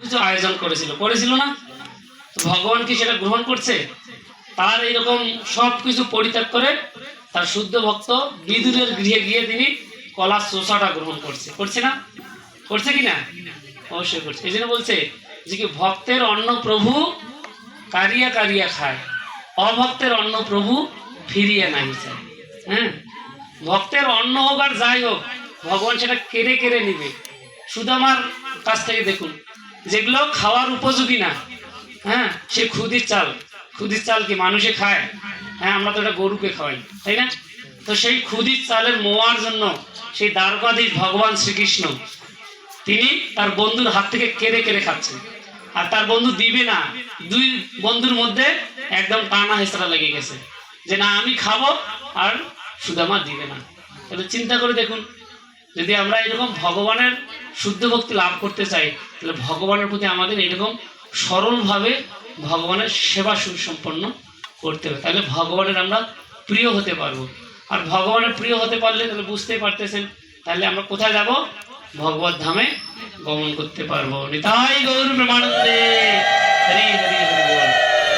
কিছু আয়োজন করেছিল। করেছিল না? ভগবান কি সেটা গ্রহণ করছে? তার এইরকম সব কিছু পরিত্যাগ করে তার শুদ্ধ ভক্ত বিদুরের গৃহে গিয়ে তিনি কলা চোষাটা গ্রহণ করছে। করছে না? করছে কি না? অবশ্যই করছে। এই জন্য বলছে যে কি ভক্তের অন্ন প্রভু কারিয়া কারিয়া খায়, অভক্তের অন্ন প্রভু ফিরিয়ে নাই চায়। হ্যাঁ? ভক্তের অন্ন হোক আর যাই হোক, ভগবান সেটা কেড়ে কেড়ে নিবে। শুধু আমার কাছ থেকে দেখুন যেগুলো খাওয়ার উপযোগী না। হ্যাঁ? সে খুদির চাল। খুদির চাল কি মানুষে খায়? হ্যাঁ আমরা তো এটা গরুকে খাওয়াই, তাই না? তো সেই খুদির চালের মোয়ার জন্য সেই দ্বারকাধীশ ভগবান শ্রীকৃষ্ণ, তিনি তার বন্ধুর হাত থেকে কেড়ে কেড়ে খাচ্ছেন। আর তার বন্ধু দিবে না। দুই বন্ধুর মধ্যে একদম টানা হেসরা লেগে গেছে। যে না, আমি খাব আর সুদামা দিবে না। তাহলে চিন্তা করে দেখুন, যদি আমরা এরকম ভগবানের শুদ্ধ ভক্তি লাভ করতে চাই, তাহলে ভগবানের প্রতি আমাদের এরকম সরলভাবে ভগবানের সেবা সুসম্পন্ন করতে হবে। তাহলে ভগবানের আমরা প্রিয় হতে পারব। আর ভগবানের প্রিয় হতে পারলে তাহলে বুঝতেই পারতেছেন, তাহলে আমরা কোথায় যাব? ভগবত ধামে গমন করতে পারব। নিতাই গৌর প্রেমানন্দে